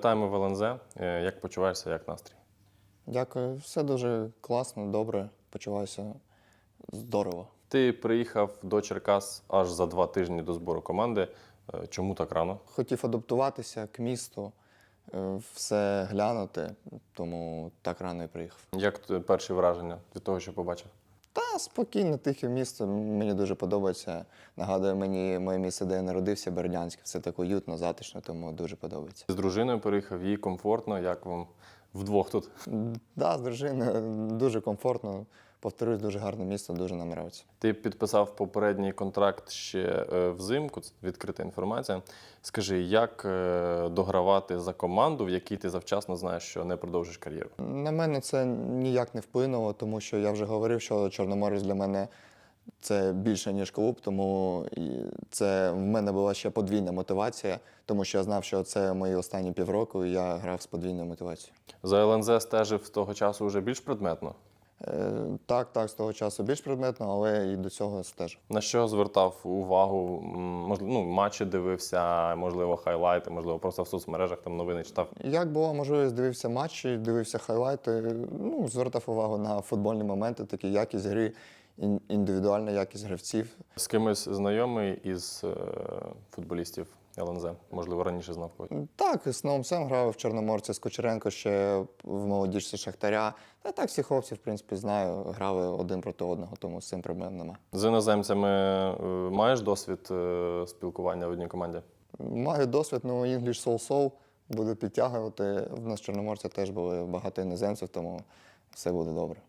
Вітаємо в ЛНЗ. Е, Як почуваєшся, як настрій? Дякую, все дуже класно, добре. Почуваюся здорово. Ти приїхав до Черкас аж за два тижні до збору команди. Е, Чому так рано? Хотів адаптуватися к місту, е, все глянути, тому так рано і приїхав. Як перші враження від того, що побачив? Та спокійне, тихе місто. Мені дуже подобається. Нагадує мені моє місце, де я народився, Бердянське. Все так уютно, затишно, тому дуже подобається. З дружиною переїхав, їй комфортно. Як вам вдвох тут? Да, з дружиною дуже комфортно. Повторюсь, дуже гарне місто, дуже нам подобається. Ти підписав попередній контракт ще е, взимку, це відкрита інформація. Скажи, як е, догравати за команду, в якій ти завчасно знаєш, що не продовжиш кар'єру? На мене це ніяк не вплинуло, тому що я вже говорив, що Чорноморець для мене це більше, ніж клуб, тому це в мене була ще подвійна мотивація, тому що я знав, що це мої останні півроку, і я грав з подвійною мотивацією. За ЛНЗ стежив з того часу вже більш предметно. Е, так, так, з того часу більш предметно, але і до цього стежу. На що звертав увагу? Можливо, ну, матчі дивився, можливо, хайлайти, можливо, просто в соцмережах там новини читав. Як була можливість, дивився матчі, дивився хайлайти, ну, звертав увагу на футбольні моменти, такі якість гри, індивідуальна якість гравців. З кимось знайомий із е, футболістів ЛНЗ, можливо, раніше знав когось. Так, з новим сам грав в Чорноморці з Кучеренко ще в молодіжці Шахтаря. Та так всіх хлопців, в принципі, знаю. Грали один проти одного, тому з цим проблем нема. З іноземцями е, маєш досвід е, спілкування в одній команді? Маю досвід, ну English Soul Soul буду підтягувати. В нас в Чорноморці теж були багато іноземців, тому все буде добре.